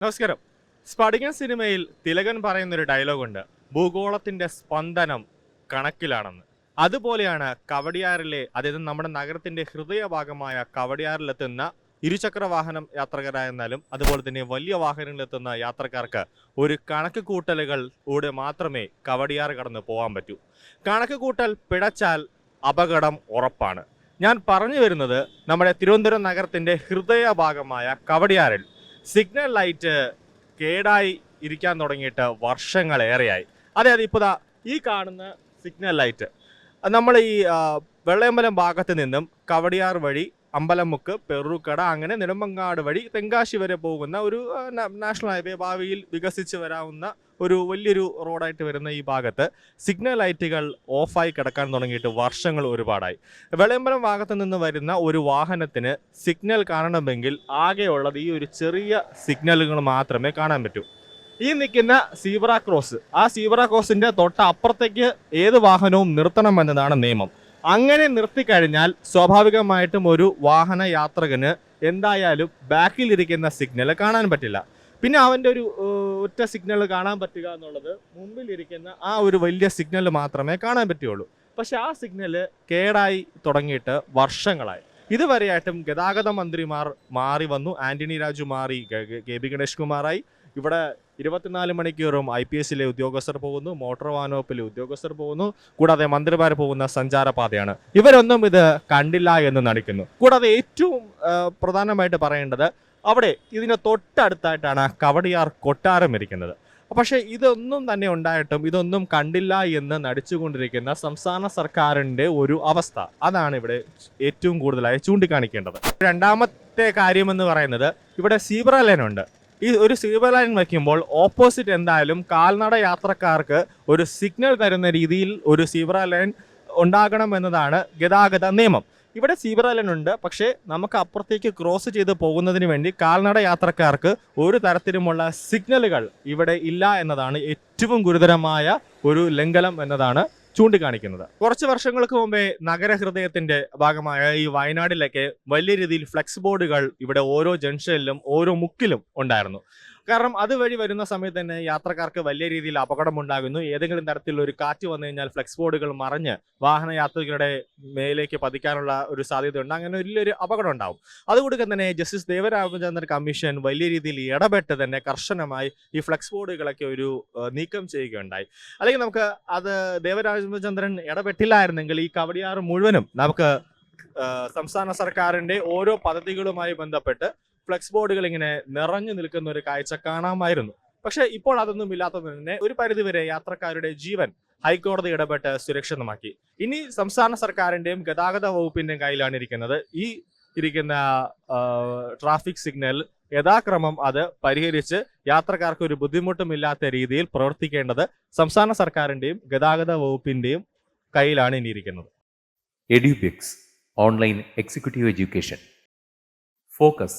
നമസ്കാരം. സ്പടികൻ സിനിമയിൽ തിലകൻ പറയുന്നൊരു ഡയലോഗുണ്ട്. ഭൂഗോളത്തിന്റെ സ്പന്ദനം കണക്കിലാണെന്ന്. അതുപോലെയാണ് കവടിയാറിലെ അതായത് നമ്മുടെ നഗരത്തിന്റെ ഹൃദയഭാഗമായ കവടിയാറിലെത്തുന്ന ഇരുചക്ര വാഹനം യാത്രക്കാരായിരുന്നാലും അതുപോലെ തന്നെ വലിയ വാഹനങ്ങളിലെത്തുന്ന യാത്രക്കാർക്ക് ഒരു കണക്ക് കൂടെ മാത്രമേ കവടിയാർ കടന്ന് പോകാൻ പറ്റൂ. കണക്ക് കൂട്ടൽ പിഴച്ചാൽ അപകടം ഉറപ്പാണ്. ഞാൻ പറഞ്ഞു വരുന്നത് നമ്മുടെ തിരുവനന്തപുരം നഗരത്തിന്റെ ഹൃദയഭാഗമായ കവടിയാറിൽ സിഗ്നൽ ലൈറ്റ് കേടായി ഇരിക്കാൻ തുടങ്ങിയിട്ട് വർഷങ്ങളേറെയായി. അതെ അതെ ഇപ്പോൾ ഈ കാണുന്ന സിഗ്നൽ ലൈറ്റ്. നമ്മൾ ഈ വെള്ളയമ്പലം ഭാഗത്ത് നിന്നും കവടിയാർ വഴി അമ്പലമുക്ക് പെറുക്കട അങ്ങനെ നെടുമ്പങ്ങാട് വഴി തെങ്കാശി വരെ പോകുന്ന ഒരു നാഷണൽ ഹൈവേ ഭാവിയിൽ വികസിച്ച് വരാവുന്ന ഒരു വലിയൊരു റോഡായിട്ട് വരുന്ന ഈ ഭാഗത്ത് സിഗ്നൽ ലൈറ്റുകൾ ഓഫായി കിടക്കാൻ തുടങ്ങിയിട്ട് വർഷങ്ങൾ ഒരുപാടായി. വെളയമ്പലം ഭാഗത്ത് നിന്ന് വരുന്ന ഒരു വാഹനത്തിന് സിഗ്നൽ കാണണമെങ്കിൽ ആകെയുള്ളത് ഈ ഒരു ചെറിയ സിഗ്നലുകൾ മാത്രമേ കാണാൻ പറ്റൂ. ഈ നിൽക്കുന്ന സീബ്ര ക്രോസ് ആ സീബ്ര ക്രോസിന്റെ തൊട്ട് അപ്പുറത്തേക്ക് ഏത് വാഹനവും നിർത്തണമെന്നതാണ് നിയമം. അങ്ങനെ നിർത്തിക്കഴിഞ്ഞാൽ സ്വാഭാവികമായിട്ടും ഒരു വാഹന യാത്രകന് എന്തായാലും ബാക്കിലിരിക്കുന്ന സിഗ്നൽ കാണാൻ പറ്റില്ല. പിന്നെ അവന്റെ ഒരു ഒറ്റ സിഗ്നൽ കാണാൻ പറ്റുക എന്നുള്ളത് മുമ്പിലിരിക്കുന്ന ആ ഒരു വലിയ സിഗ്നൽ മാത്രമേ കാണാൻ പറ്റുകയുള്ളൂ. പക്ഷെ ആ സിഗ്നൽ കേടായി തുടങ്ങിയിട്ട് വർഷങ്ങളായി. ഇതുവരെയായിട്ടും ഗതാഗത മന്ത്രിമാർ മാറി വന്നു. ആന്റണി രാജു മാറി കെ ബി ഗണേഷ് കുമാറായി. ഇവിടെ ഇരുപത്തിനാല് മണിക്കൂറും ഐ പി എസിലെ ഉദ്യോഗസ്ഥർ പോകുന്നു മോട്ടോർ വാഹന വകുപ്പിലെ ഉദ്യോഗസ്ഥർ പോകുന്നു. കൂടാതെ മന്ത്രിമാർ പോകുന്ന സഞ്ചാരപാതയാണ്. ഇവരൊന്നും ഇത് കണ്ടില്ല എന്ന് നടിക്കുന്നു. കൂടാതെ ഏറ്റവും പ്രധാനമായിട്ട് പറയേണ്ടത് അവിടെ ഇതിന് തൊട്ടടുത്തായിട്ടാണ് കവടിയാർ കൊട്ടാരം ഇരിക്കുന്നത്. പക്ഷേ ഇതൊന്നും തന്നെ ഉണ്ടായിട്ടും ഇതൊന്നും കണ്ടില്ല എന്ന് നടിച്ചുകൊണ്ടിരിക്കുന്ന സംസ്ഥാന സർക്കാരിന്റെ ഒരു അവസ്ഥ. അതാണ് ഇവിടെ ഏറ്റവും കൂടുതലായി ചൂണ്ടിക്കാണിക്കേണ്ടത്. രണ്ടാമത്തെ കാര്യമെന്ന് പറയുന്നത് ഇവിടെ സീബ്ര ലൈൻ ഉണ്ട്. ഈ ഒരു സീബ്ര ലൈൻ വയ്ക്കുമ്പോൾ ഓപ്പോസിറ്റ് എന്തായാലും കാൽനട യാത്രക്കാർക്ക് ഒരു സിഗ്നൽ തരുന്ന രീതിയിൽ ഒരു സീബ്ര ലൈൻ ഉണ്ടാകണം എന്നതാണ് ഗതാഗത നിയമം. ഇവിടെ സീബ്ര ഉണ്ട് പക്ഷേ നമുക്ക് അപ്പുറത്തേക്ക് ക്രോസ് ചെയ്ത് പോകുന്നതിന് വേണ്ടി കാൽനട യാത്രക്കാർക്ക് ഒരു തരത്തിലുമുള്ള സിഗ്നലുകൾ ഇവിടെ ഇല്ല എന്നതാണ് ഏറ്റവും ഗുരുതരമായ ഒരു ലംഘനം എന്നതാണ് ചൂണ്ടിക്കാണിക്കുന്നത്. കുറച്ച് വർഷങ്ങൾക്ക് മുമ്പേ നഗരഹൃദയത്തിന്റെ ഭാഗമായ ഈ വയനാടിലൊക്കെ വലിയ രീതിയിൽ ഫ്ലെക്സ് ബോർഡുകൾ ഇവിടെ ഓരോ ജംഗ്ഷനിലും ഓരോ മുക്കിലും ഉണ്ടായിരുന്നു. കാരണം അതുവഴി വരുന്ന സമയത്ത് തന്നെ യാത്രക്കാർക്ക് വലിയ രീതിയിൽ അപകടം ഉണ്ടാകുന്നു. ഏതെങ്കിലും തരത്തിലുള്ള ഒരു കാറ്റ് വന്നു കഴിഞ്ഞാൽ ഫ്ലെക്സ് ബോർഡുകൾ മറിഞ്ഞ് വാഹന യാത്രികരുടെ മേലേക്ക് പതിക്കാനുള്ള ഒരു സാധ്യതയുണ്ട്. അങ്ങനെ വലിയൊരു അപകടം ഉണ്ടാവും. അതുകൊടുക്കെ തന്നെ ജസ്റ്റിസ് ദേവരാമചന്ദ്രൻ കമ്മീഷൻ വലിയ രീതിയിൽ ഇടപെട്ട് തന്നെ കർശനമായി ഈ ഫ്ലെക്സ് ബോർഡുകളൊക്കെ ഒരു നീക്കം ചെയ്യുകയുണ്ടായി. അല്ലെങ്കിൽ നമുക്ക് അത് ദേവരാമചന്ദ്രൻ ഇടപെട്ടില്ലായിരുന്നെങ്കിൽ ഈ കവടിയാറ് മുഴുവനും നമുക്ക് സംസ്ഥാന സർക്കാരിന്റെ ഓരോ പദ്ധതികളുമായി ബന്ധപ്പെട്ട് ഫ്ലെക്സ് ബോർഡുകൾ ഇങ്ങനെ നിറഞ്ഞു നിൽക്കുന്ന ഒരു കാഴ്ച കാണാമായിരുന്നു. പക്ഷെ ഇപ്പോൾ അതൊന്നും ഇല്ലാത്തത് തന്നെ ഒരു പരിധിവരെ യാത്രക്കാരുടെ ജീവൻ ഹൈക്കോടതി ഇടപെട്ട് സുരക്ഷിതമാക്കി. ഇനി സംസ്ഥാന സർക്കാരിന്റെയും ഗതാഗത വകുപ്പിന്റെയും കയ്യിലാണ് ഇരിക്കുന്നത്. ഈ ഇരിക്കുന്ന ട്രാഫിക് സിഗ്നൽ യഥാക്രമം അത് പരിഹരിച്ച് യാത്രക്കാർക്ക് ഒരു ബുദ്ധിമുട്ടുമില്ലാത്ത രീതിയിൽ പ്രവർത്തിക്കേണ്ടത് സംസ്ഥാന സർക്കാരിന്റെയും ഗതാഗത വകുപ്പിന്റെയും കയ്യിലാണ് ഇനി ഇരിക്കുന്നത്. Edubix online executive education. Focus